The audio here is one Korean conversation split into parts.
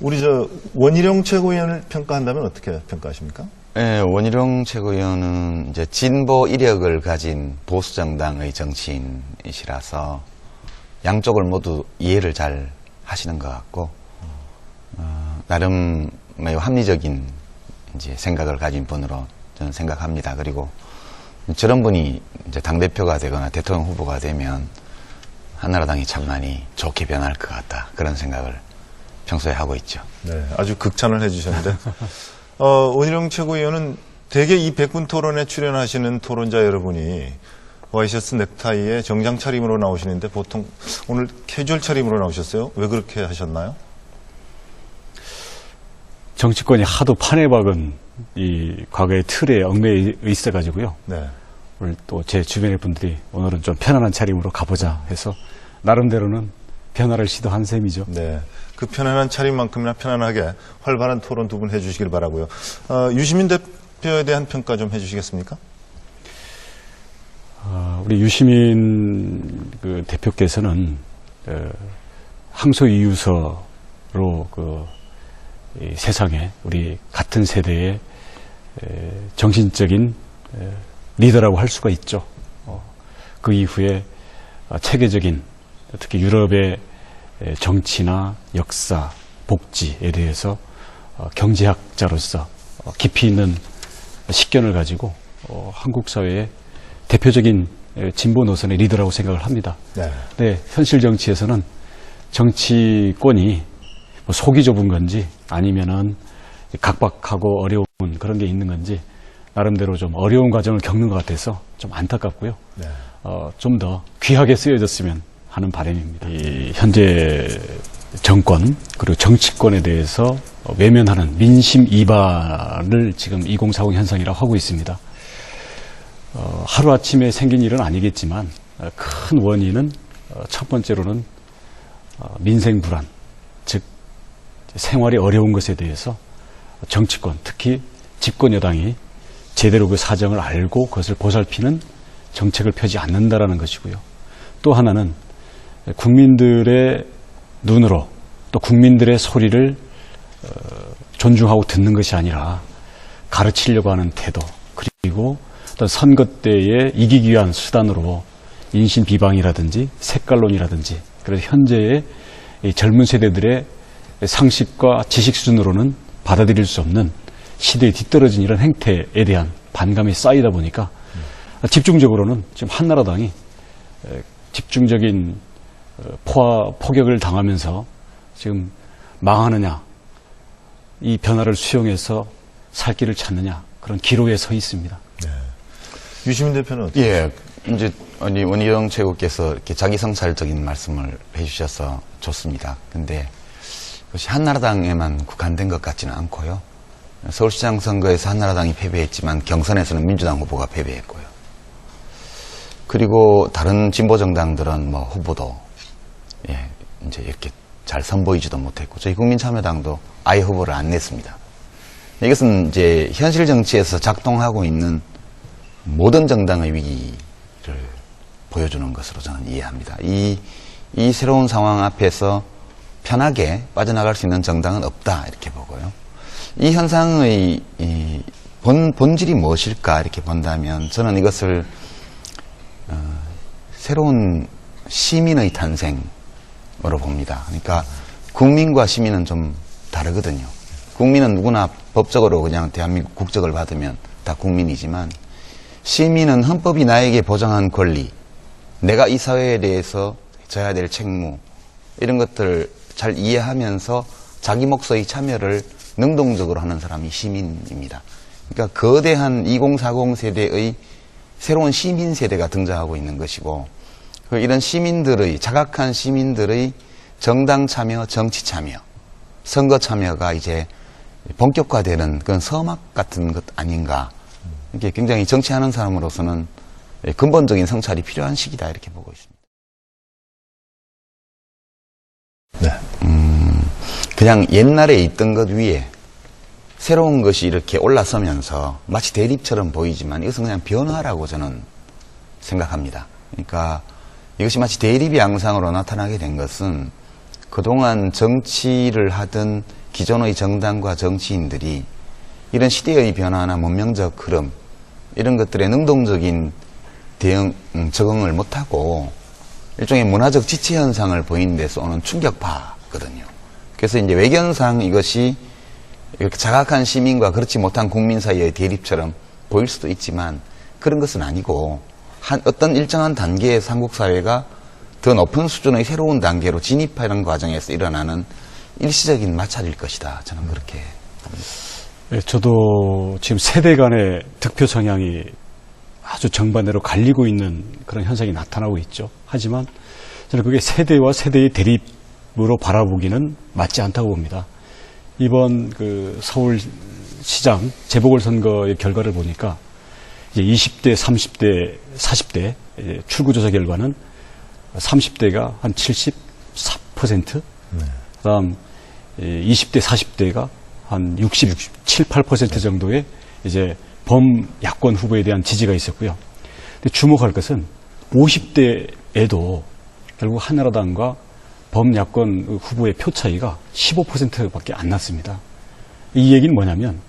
우리 저 원희룡 최고위원을 평가한다면 어떻게 평가하십니까? 예, 원희룡 최고위원은 이제 진보 이력을 가진 보수 정당의 정치인이시라서 양쪽을 모두 이해를 잘 하시는 것 같고 어, 나름 매우 합리적인 이제 생각을 가진 분으로 저는 생각합니다. 그리고 저런 분이 이제 당 대표가 되거나 대통령 후보가 되면 한나라당이 참 많이 좋게 변할 것 같다 그런 생각을 평소에 하고 있죠. 네, 아주 극찬을 해주셨는데 어, 원희룡 최고위원은 대개 이 백분 토론에 출연하시는 토론자 여러분이 와이셔츠 넥타이에 정장 차림으로 나오시는데 보통 오늘 캐주얼 차림으로 나오셨어요? 왜 그렇게 하셨나요? 정치권이 하도 판에 박은 이 과거의 틀에 얽매여 있어가지고요. 네. 오늘 또 제 주변의 분들이 오늘은 좀 편안한 차림으로 가보자 해서 나름대로는 변화를 시도한 셈이죠. 네. 그 편안한 차림만큼이나 편안하게 활발한 토론 두 분 해주시길 바라고요. 어, 유시민 대표에 대한 평가 좀 해주시겠습니까? 아, 우리 유시민 그 대표께서는 어, 항소 이유서로 그이 세상에 우리 같은 세대의 에, 정신적인 에, 리더라고 할 수가 있죠. 어, 그 이후에 아, 체계적인 특히 유럽의 에, 정치나 역사, 복지에 대해서 어, 경제학자로서 어, 깊이 있는 식견을 가지고 어, 한국 사회의 대표적인 에, 진보 노선의 리더라고 생각을 합니다. 네. 네, 현실 정치에서는 정치권이 뭐 속이 좁은 건지 아니면은 각박하고 어려운 그런 게 있는 건지 나름대로 좀 어려운 과정을 겪는 것 같아서 좀 안타깝고요. 네. 어, 좀 더 귀하게 쓰여졌으면 하는 바람입니다. 이 현재 정권 그리고 정치권에 대해서 어, 외면하는 민심 이반을 지금 2040 현상이라고 하고 있습니다. 어, 하루아침에 생긴 일은 아니겠지만 어, 큰 원인은 어, 첫 번째로는 어, 민생 불안, 즉 생활이 어려운 것에 대해서 정치권, 특히 집권 여당이 제대로 그 사정을 알고 그것을 보살피는 정책을 펴지 않는다라는 것이고요. 또 하나는 국민들의 눈으로 또 국민들의 소리를 어, 존중하고 듣는 것이 아니라 가르치려고 하는 태도 그리고 어떤 선거 때에 이기기 위한 수단으로 인신 비방이라든지 색깔론이라든지 그래서 현재의 이 젊은 세대들의 상식과 지식 수준으로는 받아들일 수 없는 시대에 뒤떨어진 이런 행태에 대한 반감이 쌓이다 보니까 집중적으로는 지금 한나라당이 에, 집중적인 어, 포화, 포격을 당하면서 지금 망하느냐, 이 변화를 수용해서 살 길을 찾느냐, 그런 기로에 서 있습니다. 유시민 대표는 어떻게 예, 이제 아니 원희영 최고께서 이렇게 자기 성찰적인 말씀을 해주셔서 좋습니다. 근데 그것이 한나라당에만 국한된 것 같지는 않고요. 서울시장 선거에서 한나라당이 패배했지만 경선에서는 민주당 후보가 패배했고요. 그리고 다른 진보 정당들은 뭐 후보도 예, 이제 이렇게 잘 선보이지도 못했고 저희 국민참여당도 아예 후보를 안 냈습니다. 이것은 이제 현실 정치에서 작동하고 있는 모든 정당의 위기를 보여주는 것으로 저는 이해합니다. 이, 이 새로운 상황 앞에서 편하게 빠져나갈 수 있는 정당은 없다 이렇게 보고요. 이 현상의 이 본, 본질이 무엇일까 이렇게 본다면 저는 이것을 어, 새로운 시민의 탄생 으로 봅니다. 그러니까 국민과 시민은 좀 다르거든요. 국민은 누구나 법적으로 그냥 대한민국 국적을 받으면 다 국민이지만 시민은 헌법이 나에게 보장한 권리, 내가 이 사회에 대해서 져야 될 책무, 이런 것들을 잘 이해하면서 자기 몫의 참여를 능동적으로 하는 사람이 시민입니다. 그러니까 거대한 2040 세대의 새로운 시민 세대가 등장하고 있는 것이고, 그 이런 시민들의, 자각한 시민들의 정당 참여, 정치 참여, 선거 참여가 이제 본격화되는 그런 서막 같은 것 아닌가. 이게 굉장히 정치하는 사람으로서는 근본적인 성찰이 필요한 시기다 이렇게 보고 있습니다. 네. 그냥 옛날에 있던 것 위에 새로운 것이 이렇게 올라서면서 마치 대립처럼 보이지만 이것은 그냥 변화라고 저는 생각합니다. 그러니까 이것이 마치 대립의 양상으로 나타나게 된 것은 그동안 정치를 하던 기존의 정당과 정치인들이 이런 시대의 변화나 문명적 흐름 이런 것들에 능동적인 대응 음, 적응을 못하고 일종의 문화적 지체 현상을 보이는 데서 오는 충격파거든요. 그래서 이제 외견상 이것이 이렇게 자각한 시민과 그렇지 못한 국민 사이의 대립처럼 보일 수도 있지만 그런 것은 아니고 한 어떤 일정한 단계의 한국 사회가 더 높은 수준의 새로운 단계로 진입하는 과정에서 일어나는 일시적인 마찰일 것이다. 저는 그렇게 예, 저도 지금 세대 간의 득표 성향이 아주 정반대로 갈리고 있는 그런 현상이 나타나고 있죠. 하지만 저는 그게 세대와 세대의 대립으로 바라보기는 맞지 않다고 봅니다. 이번 그 서울시장 재보궐선거의 결과를 보니까 이제 20대, 30대, 40대 이제 출구조사 결과는 30대가 한 74%, 그다음 20대, 40대가 한 67, 8% 정도의 이제 범야권 후보에 대한 지지가 있었고요. 근데 주목할 것은 50대에도 결국 한나라당과 범야권 후보의 표 차이가 15%밖에 안 났습니다. 이 얘기는 뭐냐면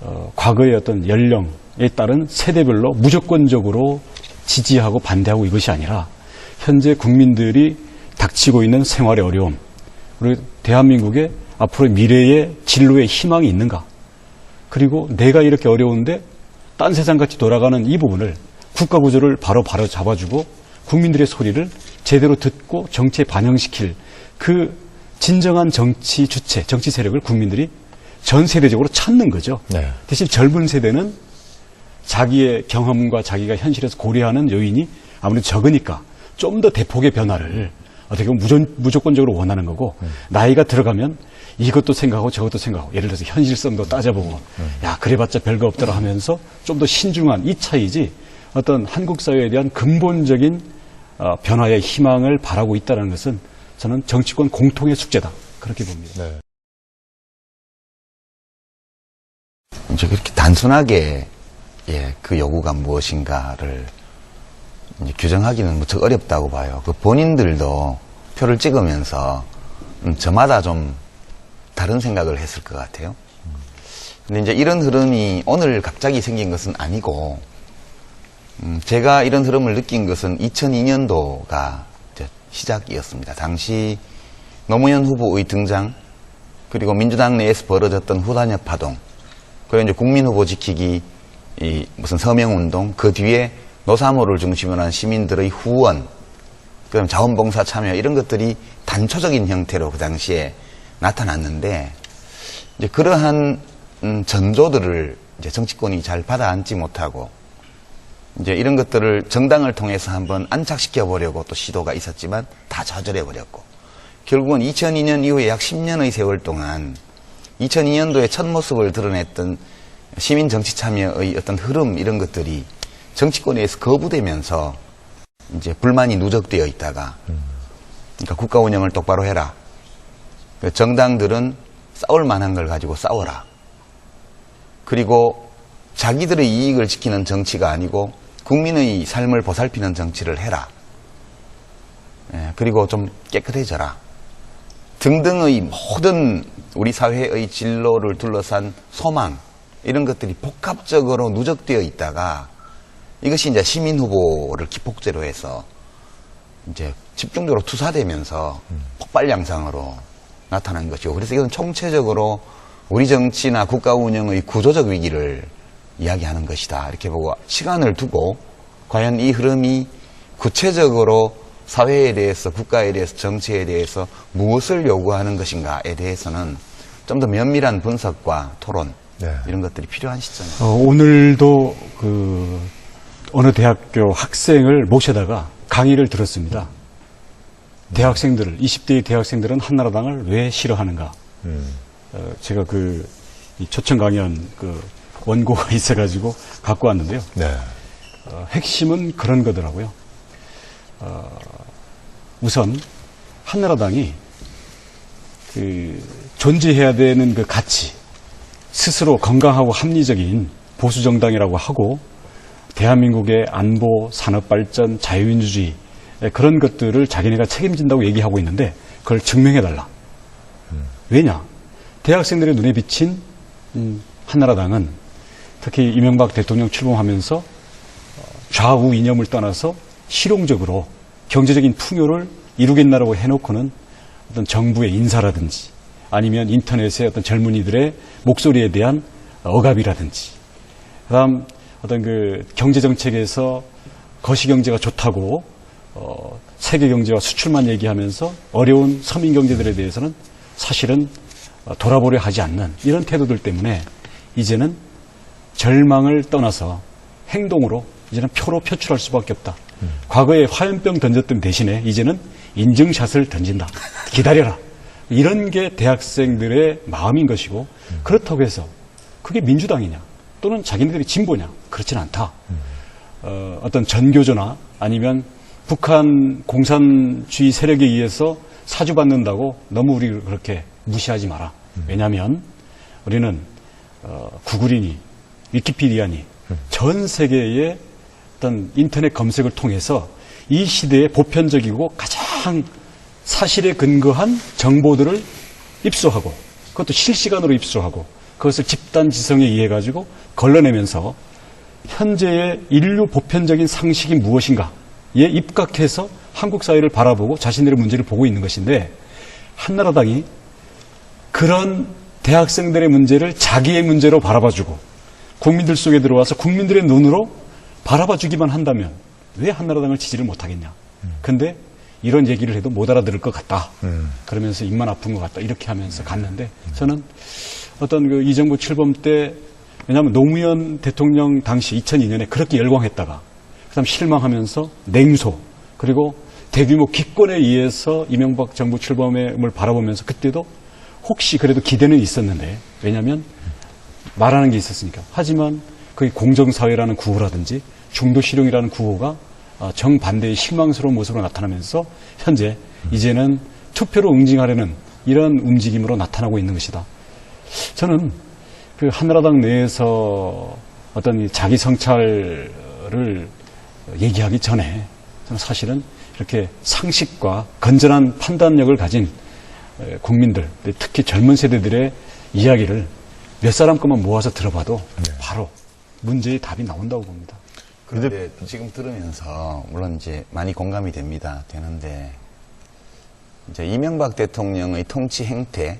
어, 과거의 어떤 연령에 따른 세대별로 무조건적으로 지지하고 반대하고 이것이 아니라 현재 국민들이 닥치고 있는 생활의 어려움 그리고 대한민국의 앞으로 미래의 진로의 희망이 있는가 그리고 내가 이렇게 어려운데 딴 세상같이 돌아가는 이 부분을 국가 구조를 바로 바로 잡아주고 국민들의 소리를 제대로 듣고 정치에 반영시킬 그 진정한 정치 주체, 정치 세력을 국민들이 전 세대적으로 찾는 거죠. 네. 대신 젊은 세대는 자기의 경험과 자기가 현실에서 고려하는 요인이 아무래도 적으니까 좀 더 대폭의 변화를 어떻게 보면 무조, 무조건적으로 원하는 거고 나이가 들어가면 이것도 생각하고 저것도 생각하고 예를 들어서 현실성도 따져보고 야 그래봤자 별거 없더라 하면서 좀 더 신중한 이 차이지 어떤 한국 사회에 대한 근본적인 어, 변화의 희망을 바라고 있다는 것은 저는 정치권 공통의 숙제다 그렇게 봅니다. 네. 이제 그렇게 단순하게 예, 그 요구가 무엇인가를 규정하기는 무척 어렵다고 봐요. 그 본인들도 표를 찍으면서 음, 저마다 좀 다른 생각을 했을 것 같아요. 근데 이제 이런 흐름이 오늘 갑자기 생긴 것은 아니고 음, 제가 이런 흐름을 느낀 것은 2002년도가 시작이었습니다. 당시 노무현 후보의 등장 그리고 민주당 내에서 벌어졌던 후단협 파동 그리고 이제 국민 후보 지키기 이 무슨 서명 운동 그 뒤에 노사모를 중심으로 한 시민들의 후원 그다음 자원봉사 참여 이런 것들이 단초적인 형태로 그 당시에 나타났는데 이제 그러한 음, 전조들을 이제 정치권이 잘 받아안지 못하고 이제 이런 것들을 정당을 통해서 한번 안착시켜 보려고 또 시도가 있었지만 다 좌절해 버렸고 결국은 2002년 이후에 약 10년의 세월 동안 2002년도에 첫 모습을 드러냈던 시민 정치 참여의 어떤 흐름 이런 것들이 정치권에서 거부되면서 이제 불만이 누적되어 있다가 그러니까 국가 운영을 똑바로 해라. 그 정당들은 싸울 만한 걸 가지고 싸워라. 그리고 자기들의 이익을 지키는 정치가 아니고 국민의 삶을 보살피는 정치를 해라. 예, 그리고 좀 깨끗해져라. 등등의 모든 우리 사회의 진로를 둘러싼 소망, 이런 것들이 복합적으로 누적되어 있다가 이것이 이제 시민 후보를 기폭제로 해서 이제 집중적으로 투사되면서 폭발 양상으로 나타난 것이고 그래서 이건 총체적으로 우리 정치나 국가 운영의 구조적 위기를 이야기하는 것이다. 이렇게 보고 시간을 두고 과연 이 흐름이 구체적으로 사회에 대해서 국가에 대해서 정치에 대해서 무엇을 요구하는 것인가에 대해서는 좀 더 면밀한 분석과 토론 네. 이런 것들이 필요한 시점이에요. 어, 오늘도 그 어느 대학교 학생을 모셔다가 강의를 들었습니다. 대학생들을 20대의 대학생들은 한나라당을 왜 싫어하는가? 음. 어, 제가 그이 초청 강연 그 원고가 있어가지고 갖고 왔는데요. 네. 어, 핵심은 그런 거더라고요. 어, 우선 한나라당이 그 존재해야 되는 그 가치, 스스로 건강하고 합리적인 보수 정당이라고 하고 대한민국의 안보, 산업 발전, 자유민주주의 그런 것들을 자기네가 책임진다고 얘기하고 있는데 그걸 증명해 달라. 왜냐? 대학생들의 눈에 비친 음, 한나라당은 특히 이명박 대통령 출범하면서 어, 좌우 이념을 떠나서 실용적으로 경제적인 풍요를 이루겠나라고 해놓고는 어떤 정부의 인사라든지 아니면 인터넷의 어떤 젊은이들의 목소리에 대한 억압이라든지 그다음 어떤 그 경제 정책에서 거시 경제가 좋다고 어, 세계 경제와 수출만 얘기하면서 어려운 서민 경제들에 대해서는 사실은 어, 돌아보려 하지 않는 이런 태도들 때문에 이제는 절망을 떠나서 행동으로 이제는 표로 표출할 수밖에 없다. 과거에 화염병 던졌던 대신에 이제는 인증샷을 던진다. 기다려라. 이런 게 대학생들의 마음인 것이고 그렇다고 해서 그게 민주당이냐 또는 자기네들이 진보냐 그렇지는 않다. 어, 어떤 전교조나 아니면 북한 공산주의 세력에 의해서 사주받는다고 너무 우리 그렇게 무시하지 마라. 왜냐하면 우리는 어, 구글이니 위키피디아니 전 세계의 어떤 인터넷 검색을 통해서 이 시대의 보편적이고 가장 사실에 근거한 정보들을 입수하고 그것도 실시간으로 입수하고 그것을 집단 지성에 의해 가지고 걸러내면서 현재의 인류 보편적인 상식이 무엇인가에 입각해서 한국 사회를 바라보고 자신들의 문제를 보고 있는 것인데 한나라당이 그런 대학생들의 문제를 자기의 문제로 바라봐주고 국민들 속에 들어와서 국민들의 눈으로 바라봐주기만 한다면 왜 한나라당을 지지를 못하겠냐. 근데 이런 얘기를 해도 못 알아들을 것 같다. 그러면서 입만 아픈 것 같다. 이렇게 하면서 갔는데 저는 어떤 그 이 정부 출범 때 왜냐하면 노무현 대통령 당시 2002년에 그렇게 열광했다가 그다음 실망하면서 냉소 그리고 대규모 기권에 의해서 이명박 정부 출범을 바라보면서 그때도 혹시 그래도 기대는 있었는데 왜냐하면 말하는 게 있었으니까 하지만 그 공정사회라는 구호라든지 중도 실용이라는 구호가 어, 정반대의 실망스러운 모습으로 나타나면서 현재 이제는 투표로 응징하려는 이런 움직임으로 나타나고 있는 것이다. 저는 그 한나라당 내에서 어떤 이 자기 성찰을 얘기하기 전에 저는 사실은 이렇게 상식과 건전한 판단력을 가진 에, 국민들, 특히 젊은 세대들의 이야기를 몇 사람 것만 모아서 들어봐도 바로 문제의 답이 나온다고 봅니다. 그런데 지금 들으면서 물론 이제 많이 공감이 됩니다. 되는데 이제 이명박 대통령의 통치 행태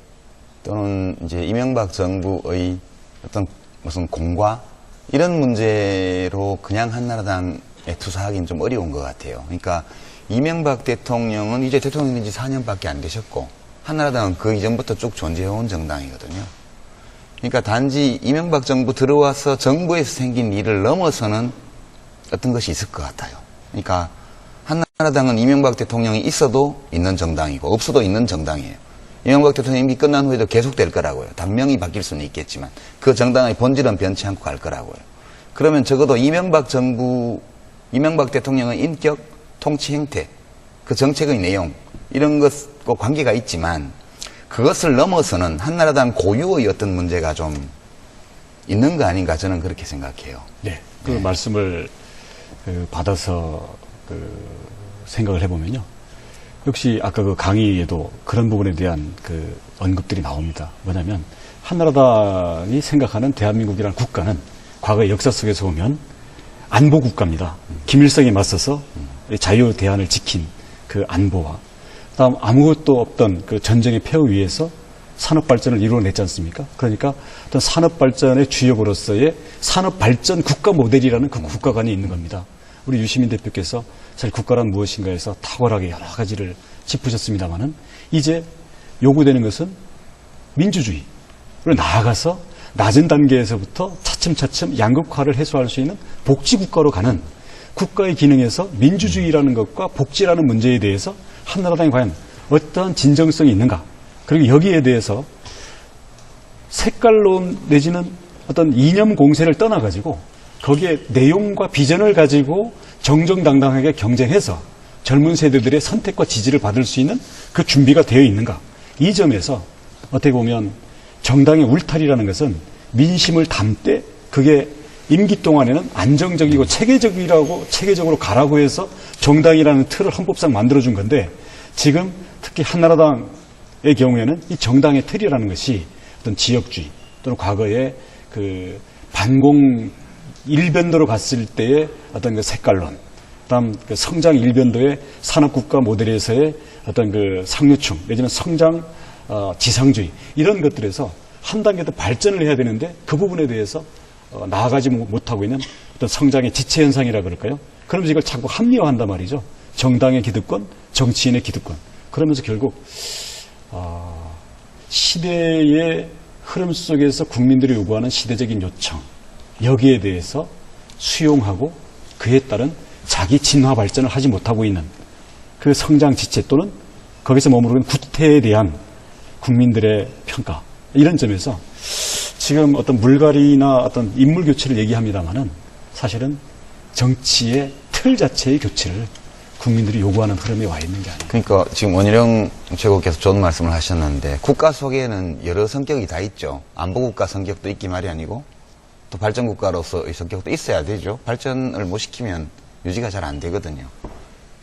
또는 이제 이명박 정부의 어떤 무슨 공과 이런 문제로 그냥 한나라당에 투사하기는 좀 어려운 것 같아요. 그러니까 이명박 대통령은 이제 대통령인 지 4년밖에 안 되셨고 한나라당은 그 이전부터 쭉 존재해온 정당이거든요. 그러니까 단지 이명박 정부 들어와서 정부에서 생긴 일을 넘어서는 어떤 것이 있을 것 같아요. 그러니까 한나라당은 이명박 대통령이 있어도 있는 정당이고 없어도 있는 정당이에요. 이명박 대통령 임기 끝난 후에도 계속될 거라고요. 당명이 바뀔 수는 있겠지만 그 정당의 본질은 변치 않고 갈 거라고요. 그러면 적어도 이명박 정부, 이명박 대통령의 인격, 통치 행태, 그 정책의 내용 이런 것과 관계가 있지만 그것을 넘어서는 한나라당 고유의 어떤 문제가 좀 있는 거 아닌가 저는 그렇게 생각해요. 네. 그 말씀을 그 받아서 그 생각을 해보면요. 역시 아까 그 강의에도 그런 부분에 대한 그 언급들이 나옵니다. 뭐냐면 한나라당이 생각하는 대한민국이라는 국가는 과거의 역사 속에서 보면 안보 국가입니다. 김일성에 맞서서 자유 대한을 지킨 그 안보와 그다음 아무것도 없던 그 전쟁의 폐허 위에서 산업 발전을 이루어냈지 않습니까? 그러니까 어떤 산업 발전의 주역으로서의 산업 발전 국가 모델이라는 그 국가관이 있는 겁니다. 우리 유시민 대표께서 사실 국가란 무엇인가 해서 탁월하게 여러 가지를 짚으셨습니다만은 이제 요구되는 것은 민주주의를 나아가서 낮은 단계에서부터 차츰차츰 양극화를 해소할 수 있는 복지국가로 가는 국가의 기능에서 민주주의라는 것과 복지라는 문제에 대해서 한나라당이 과연 어떠한 진정성이 있는가 그리고 여기에 대해서 색깔론 내지는 어떤 이념 공세를 떠나가지고 거기에 내용과 비전을 가지고 정정당당하게 경쟁해서 젊은 세대들의 선택과 지지를 받을 수 있는 그 준비가 되어 있는가. 이 점에서 어떻게 보면 정당의 울타리라는 것은 민심을 담되 그게 임기 동안에는 안정적이고 체계적이라고 체계적으로 가라고 해서 정당이라는 틀을 헌법상 만들어준 건데 지금 특히 한나라당 의 경우에는 이 정당의 틀이라는 것이 어떤 지역주의 또는 과거에 그 반공 일변도로 갔을 때의 어떤 그 색깔론, 그다음 그 성장 일변도의 산업국가 모델에서의 어떤 그 상류층 내지는 성장 어, 지상주의 이런 것들에서 한 단계 더 발전을 해야 되는데 그 부분에 대해서 어, 나아가지 못- 못하고 있는 어떤 성장의 지체 현상이라 그럴까요? 그러면서 이걸 자꾸 합리화한단 말이죠. 정당의 기득권, 정치인의 기득권. 그러면서 결국 아, 시대의 흐름 속에서 국민들이 요구하는 시대적인 요청 여기에 대해서 수용하고 그에 따른 자기 진화 발전을 하지 못하고 있는 그 성장 지체 또는 거기서 머무르는 구태에 대한 국민들의 평가 이런 점에서 지금 어떤 물갈이나 어떤 인물 교체를 얘기합니다만은 사실은 정치의 틀 자체의 교체를 국민들이 요구하는 흐름에 와 있는 게 아닌가. 그러니까 지금 원희룡 최고께서 좋은 말씀을 하셨는데 국가 속에는 여러 성격이 다 있죠. 안보국가 성격도 있기 말이 아니고 또 발전국가로서의 성격도 있어야 되죠. 발전을 못 시키면 유지가 잘 안 되거든요.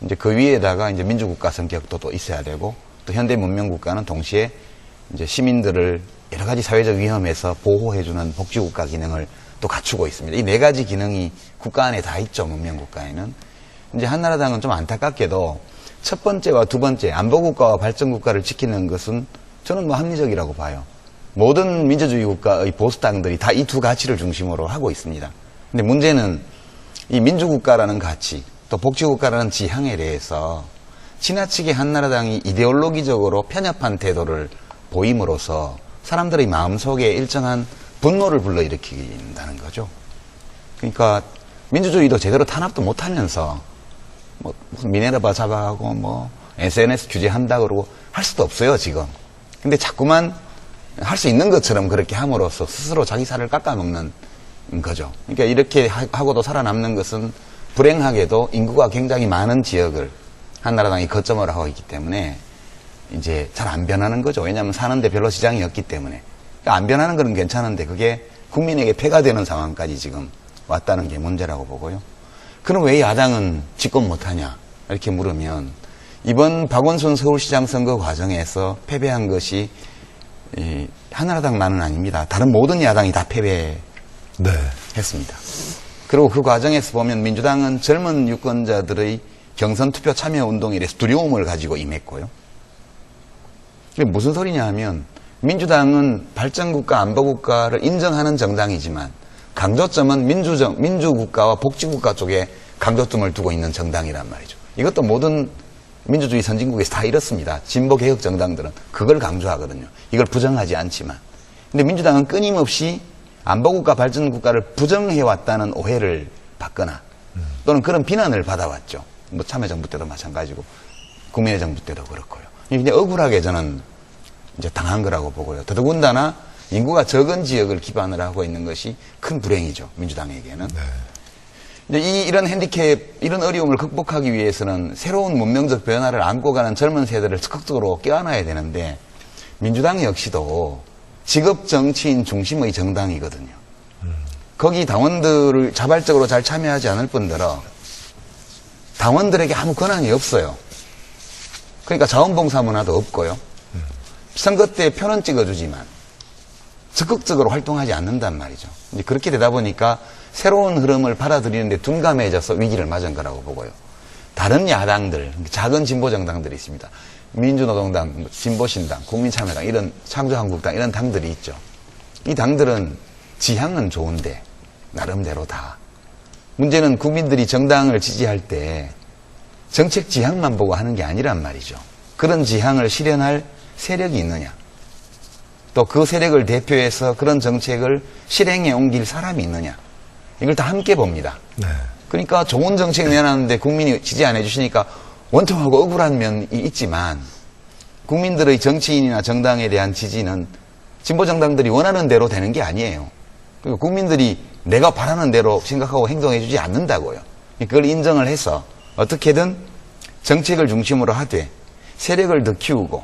이제 그 위에다가 이제 민주국가 성격도 또 있어야 되고 또 현대 문명국가는 동시에 이제 시민들을 여러 가지 사회적 위험에서 보호해주는 복지국가 기능을 또 갖추고 있습니다. 이 네 가지 기능이 국가 안에 다 있죠. 문명국가에는. 이제 한나라당은 좀 안타깝게도 첫 번째와 두 번째 안보국가와 발전국가를 지키는 것은 저는 뭐 합리적이라고 봐요. 모든 민주주의 국가의 보수당들이 다 이 두 가치를 중심으로 하고 있습니다. 근데 문제는 이 민주국가라는 가치, 또 복지국가라는 지향에 대해서 지나치게 한나라당이 이데올로기적으로 편협한 태도를 보임으로써 사람들의 마음속에 일정한 분노를 불러일으킨다는 거죠. 그러니까 민주주의도 제대로 탄압도 못하면서 뭐 무슨 미네르바 잡아가고 뭐 SNS 규제한다 그러고 할 수도 없어요 지금. 근데 자꾸만 할 수 있는 것처럼 그렇게 함으로써 스스로 자기 살을 깎아먹는 거죠. 그러니까 이렇게 하- 하고도 살아남는 것은 불행하게도 인구가 굉장히 많은 지역을 한나라당이 거점으로 하고 있기 때문에 이제 잘 안 변하는 거죠. 왜냐하면 사는데 별로 시장이 없기 때문에. 그러니까 안 변하는 건 괜찮은데 그게 국민에게 폐가 되는 상황까지 지금 왔다는 게 문제라고 보고요. 그럼 왜 야당은 집권 못하냐? 이렇게 물으면 이번 박원순 서울시장 선거 과정에서 패배한 것이 이 한나라당만은 아닙니다. 다른 모든 야당이 다 패배했습니다. 네. 그리고 그 과정에서 보면 민주당은 젊은 유권자들의 경선 투표 참여 운동에 대해서 두려움을 가지고 임했고요. 이게 무슨 소리냐 하면 민주당은 발전국가, 안보국가를 인정하는 정당이지만 강조점은 민주정, 민주국가와 복지국가 쪽에 강조점을 두고 있는 정당이란 말이죠. 이것도 모든 민주주의 선진국에서 다 이렇습니다. 진보 개혁 정당들은 그걸 강조하거든요. 이걸 부정하지 않지만. 근데 민주당은 끊임없이 안보국가 발전국가를 부정해왔다는 오해를 받거나 또는 그런 비난을 받아왔죠. 뭐 참여정부 때도 마찬가지고 국민의 정부 때도 그렇고요. 이게 억울하게 저는 이제 당한 거라고 보고요. 더더군다나 인구가 적은 지역을 기반으로 하고 있는 것이 큰 불행이죠. 민주당에게는. 이제 이, 이런 핸디캡, 이런 어려움을 극복하기 위해서는 새로운 문명적 변화를 안고 가는 젊은 세대를 적극적으로 껴안아야 되는데 민주당 역시도 직업 정치인 중심의 정당이거든요. 거기 당원들을 자발적으로 잘 참여하지 않을 뿐더러 당원들에게 아무 권한이 없어요. 그러니까 자원봉사 문화도 없고요. 선거 때 표는 찍어주지만 적극적으로 활동하지 않는단 말이죠. 이제 그렇게 되다 보니까 새로운 흐름을 받아들이는데 둔감해져서 위기를 맞은 거라고 보고요. 다른 야당들, 작은 진보 정당들이 있습니다. 민주노동당, 뭐 진보신당, 국민참여당, 이런 창조한국당, 이런 당들이 있죠. 이 당들은 지향은 좋은데, 나름대로 다. 문제는 국민들이 정당을 지지할 때 정책 지향만 보고 하는 게 아니란 말이죠. 그런 지향을 실현할 세력이 있느냐. 또 그 세력을 대표해서 그런 정책을 실행에 옮길 사람이 있느냐. 이걸 다 함께 봅니다. 네. 그러니까 좋은 정책 내놨는데 국민이 지지 안 해주시니까 원통하고 억울한 면이 있지만 국민들의 정치인이나 정당에 대한 지지는 진보 정당들이 원하는 대로 되는 게 아니에요. 그러니까 국민들이 내가 바라는 대로 생각하고 행동해주지 않는다고요. 그걸 인정을 해서 어떻게든 정책을 중심으로 하되 세력을 더 키우고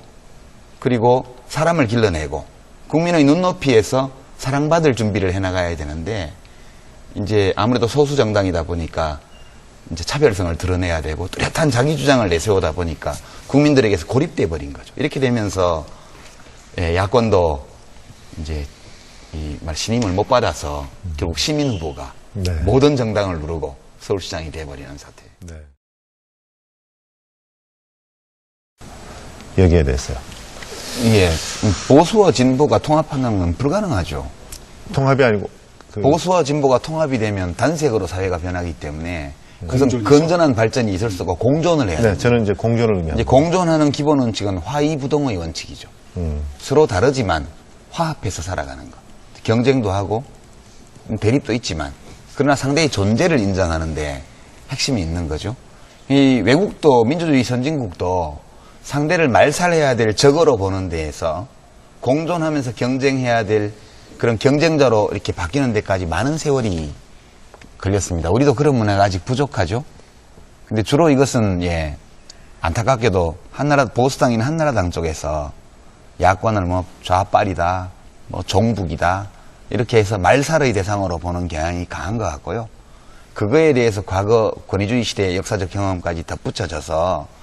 그리고 사람을 길러내고 국민의 눈높이에서 사랑받을 준비를 해나가야 되는데 이제 아무래도 소수 정당이다 보니까 이제 차별성을 드러내야 되고 뚜렷한 자기 주장을 내세우다 보니까 국민들에게서 고립돼 버린 거죠. 이렇게 되면서 예, 야권도 이제 이말 신임을 못 받아서 결국 시민 후보가 네. 모든 정당을 누르고 서울시장이 돼버리는 사태. 네. 여기에 대해서요. 예, 보수와 진보가 통합하는 건 불가능하죠. 통합이 아니고 그 보수와 진보가 통합이 되면 단색으로 사회가 변하기 때문에 그것은 공존이죠. 건전한 발전이 있을 수 없고 공존을 해야 네, 돼요. 저는 이제 공존을 의미합니다. 이제 공존하는 기본 원칙은 화이부동의 원칙이죠. 음. 서로 다르지만 화합해서 살아가는 것. 경쟁도 하고 대립도 있지만 그러나 상대의 존재를 인정하는데 핵심이 있는 거죠. 이 외국도 민주주의 선진국도 상대를 말살해야 될 적으로 보는 데에서 공존하면서 경쟁해야 될 그런 경쟁자로 이렇게 바뀌는 데까지 많은 세월이 걸렸습니다. 우리도 그런 문화가 아직 부족하죠. 근데 주로 이것은 예 안타깝게도 한나라 보수당인 한나라당 쪽에서 야권을 뭐 좌빨이다, 뭐 종북이다 이렇게 해서 말살의 대상으로 보는 경향이 강한 것 같고요. 그거에 대해서 과거 권위주의 시대의 역사적 경험까지 덧붙여져서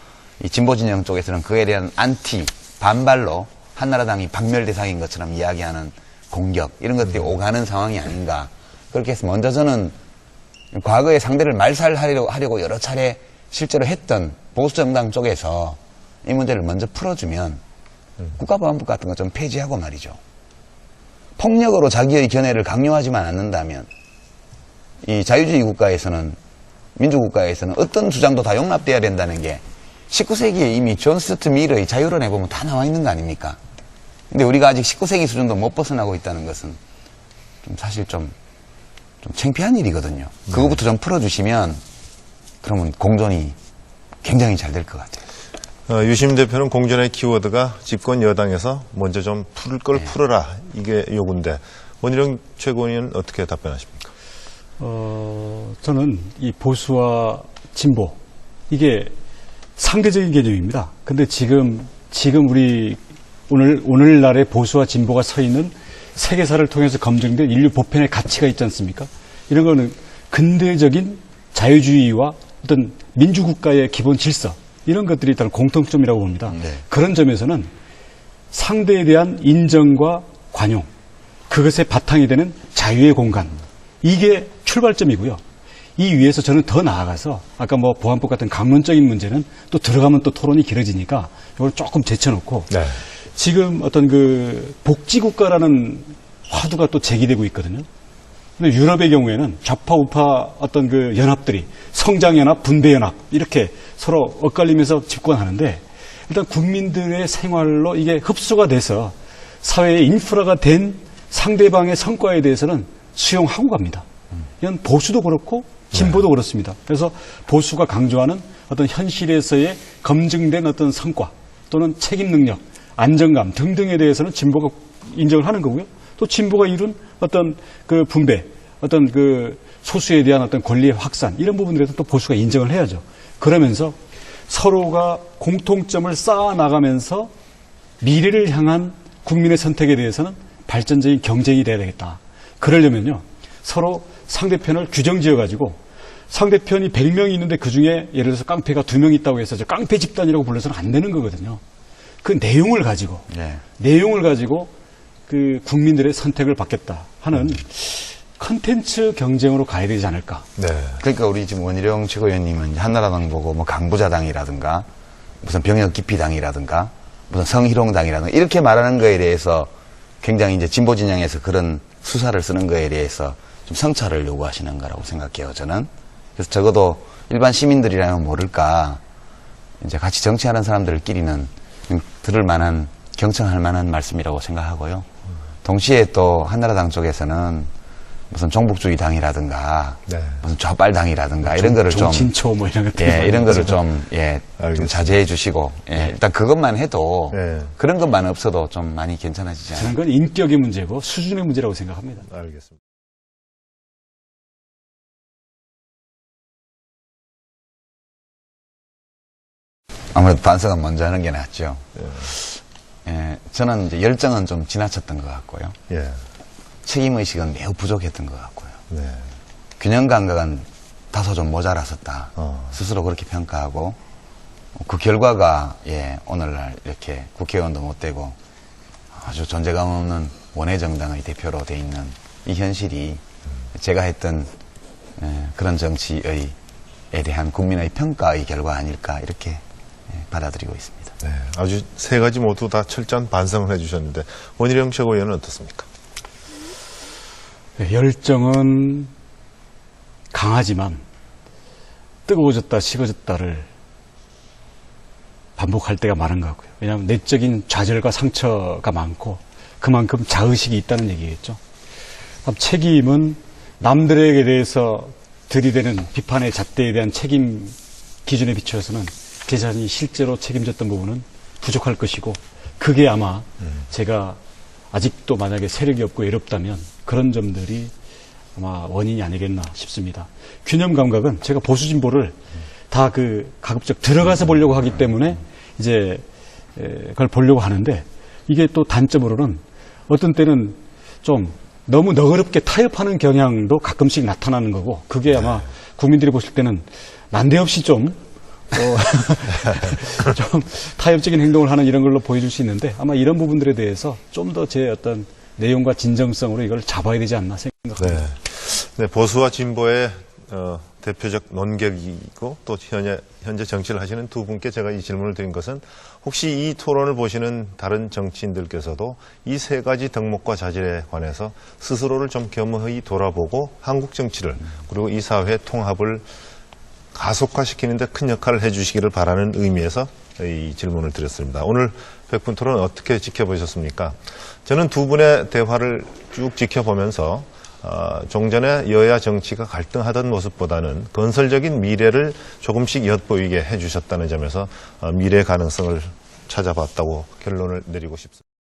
이 진보 진영 쪽에서는 그에 대한 안티 반발로 한나라당이 박멸 대상인 것처럼 이야기하는 공격 이런 것들이 오가는 상황이 아닌가. 그렇게 해서 먼저 저는 과거에 상대를 말살하려고 하려고 여러 차례 실제로 했던 보수 정당 쪽에서 이 문제를 먼저 풀어주면 국가보안법 같은 거 좀 폐지하고 말이죠. 폭력으로 자기의 견해를 강요하지만 않는다면 이 자유주의 국가에서는 민주국가에서는 어떤 주장도 다 용납돼야 된다는 게 19세기에 이미 존 스튜트 밀의 자유론에 보면 다 나와 있는 거 아닙니까? 근데 우리가 아직 19세기 수준도 못 벗어나고 있다는 것은 좀 사실 좀, 좀 창피한 일이거든요. 그거부터 좀 풀어주시면 그러면 공존이 굉장히 잘 될 것 같아요. 어, 유심 대표는 공존의 키워드가 집권 여당에서 먼저 좀 풀걸 네. 풀어라 이게 요구인데 원희룡 최고위원 어떻게 답변하십니까? 어, 저는 이 보수와 진보 이게 상대적인 개념입니다. 근데 지금 지금 우리 오늘 오늘날의 보수와 진보가 서 있는 세계사를 통해서 검증된 인류 보편의 가치가 있지 않습니까? 이런 거는 근대적인 자유주의와 어떤 민주국가의 기본 질서 이런 것들이 일단 공통점이라고 봅니다. 네. 그런 점에서는 상대에 대한 인정과 관용 그것의 바탕이 되는 자유의 공간 이게 출발점이고요. 이 위에서 저는 더 나아가서 아까 뭐 보안법 같은 강론적인 문제는 또 들어가면 또 토론이 길어지니까 이걸 조금 제쳐놓고 네. 지금 어떤 그 복지국가라는 화두가 또 제기되고 있거든요. 근데 유럽의 경우에는 좌파 우파 어떤 그 연합들이 성장연합, 분배연합 이렇게 서로 엇갈리면서 집권하는데 일단 국민들의 생활로 이게 흡수가 돼서 사회의 인프라가 된 상대방의 성과에 대해서는 수용하고 갑니다. 이건 보수도 그렇고 진보도 그렇습니다. 그래서 보수가 강조하는 어떤 현실에서의 검증된 어떤 성과 또는 책임 능력, 안정감 등등에 대해서는 진보가 인정을 하는 거고요. 또 진보가 이룬 어떤 그 분배, 어떤 그 소수에 대한 어떤 권리의 확산 이런 부분들에서 또 보수가 인정을 해야죠. 그러면서 서로가 공통점을 쌓아 나가면서 미래를 향한 국민의 선택에 대해서는 발전적인 경쟁이 돼야 되겠다. 그러려면요. 서로 상대편을 규정 지어 가지고 상대편이 100명이 있는데 그 중에 예를 들어서 깡패가 2명 있다고 해서 저 깡패 집단이라고 불러서는 안 되는 거거든요. 그 내용을 가지고 네. 내용을 가지고 그 국민들의 선택을 받겠다 하는 컨텐츠 경쟁으로 가야 되지 않을까. 네. 그러니까 우리 지금 원희룡 최고위원님은 한나라당 보고 뭐 강부자당이라든가 무슨 병역 기피당이라든가 무슨 성희롱당이라든가 이렇게 말하는 거에 대해서 굉장히 이제 진보 진영에서 그런 수사를 쓰는 거에 대해서 좀 성찰을 요구하시는 거라고 생각해요, 저는. 그래서 적어도 일반 시민들이라면 모를까 이제 같이 정치하는 사람들끼리는 좀 들을 만한 경청할 만한 말씀이라고 생각하고요. 동시에 또 한나라당 쪽에서는 무슨 종북주의 당이라든가 네. 무슨 좌빨당이라든가 이런 거를 좀 진초 뭐 이런 것들 예, 이런 거를 좀, 예, 좀. 자제해 주시고, 예, 일단 그것만 해도, 예. 그런 것만 없어도 좀 많이 괜찮아지지 않아요? 저는 그건 인격의 문제고 수준의 문제라고 생각합니다. 알겠습니다. 아무래도 반성은 먼저 하는 게 낫죠. 예, 저는 이제 열정은 좀 지나쳤던 것 같고요. 예. 책임의식은 매우 부족했던 것 같고요. 네. 균형 감각은 다소 좀 모자랐었다. 어. 스스로 그렇게 평가하고 그 결과가 예, 오늘날 이렇게 국회의원도 못 되고 아주 존재감 없는 원외 정당의 대표로 돼 있는 이 현실이 제가 했던 예, 그런 정치의 에 대한 국민의 평가의 결과 아닐까 이렇게 예, 받아들이고 있습니다. 네, 아주 세 가지 모두 다 철저한 반성을 해주셨는데 원희룡 최고위원은 어떻습니까? 네, 열정은 강하지만 뜨거워졌다 식어졌다를 반복할 때가 많은 것 같고요. 왜냐하면 내적인 좌절과 상처가 많고 그만큼 자의식이 있다는 얘기겠죠. 책임은 남들에게 대해서 들이대는 비판의 잣대에 대한 책임 기준에 비추어서는 제 자신이 실제로 책임졌던 부분은 부족할 것이고 그게 아마 제가 아직도 만약에 세력이 없고 외롭다면 그런 점들이 아마 원인이 아니겠나 싶습니다. 균형 감각은 제가 보수 진보를 다그 가급적 들어가서 보려고 하기 때문에 이제 에, 그걸 보려고 하는데 이게 또 단점으로는 어떤 때는 좀 너무 너그럽게 타협하는 경향도 가끔씩 나타나는 거고 그게 아마 국민들이 보실 때는 난데없이 좀 어, 좀 타협적인 행동을 하는 이런 걸로 보여줄 수 있는데 아마 이런 부분들에 대해서 좀 더 제 어떤 내용과 진정성으로 이걸 잡아야 되지 않나 생각합니다. 네. 네, 보수와 진보의 어, 대표적 논객이고 또 현재, 현재 정치를 하시는 두 분께 제가 이 질문을 드린 것은 혹시 이 토론을 보시는 다른 정치인들께서도 이 세 가지 덕목과 자질에 관해서 스스로를 좀 겸허히 돌아보고 한국 정치를 그리고 이 사회 통합을 가속화시키는데 큰 역할을 해주시기를 바라는 의미에서 이 질문을 드렸습니다. 오늘 백분 토론 어떻게 지켜보셨습니까? 저는 두 분의 대화를 쭉 지켜보면서 어, 종전에 여야 정치가 갈등하던 모습보다는 건설적인 미래를 조금씩 엿보이게 해주셨다는 점에서 어, 미래 가능성을 찾아봤다고 결론을 내리고 싶습니다.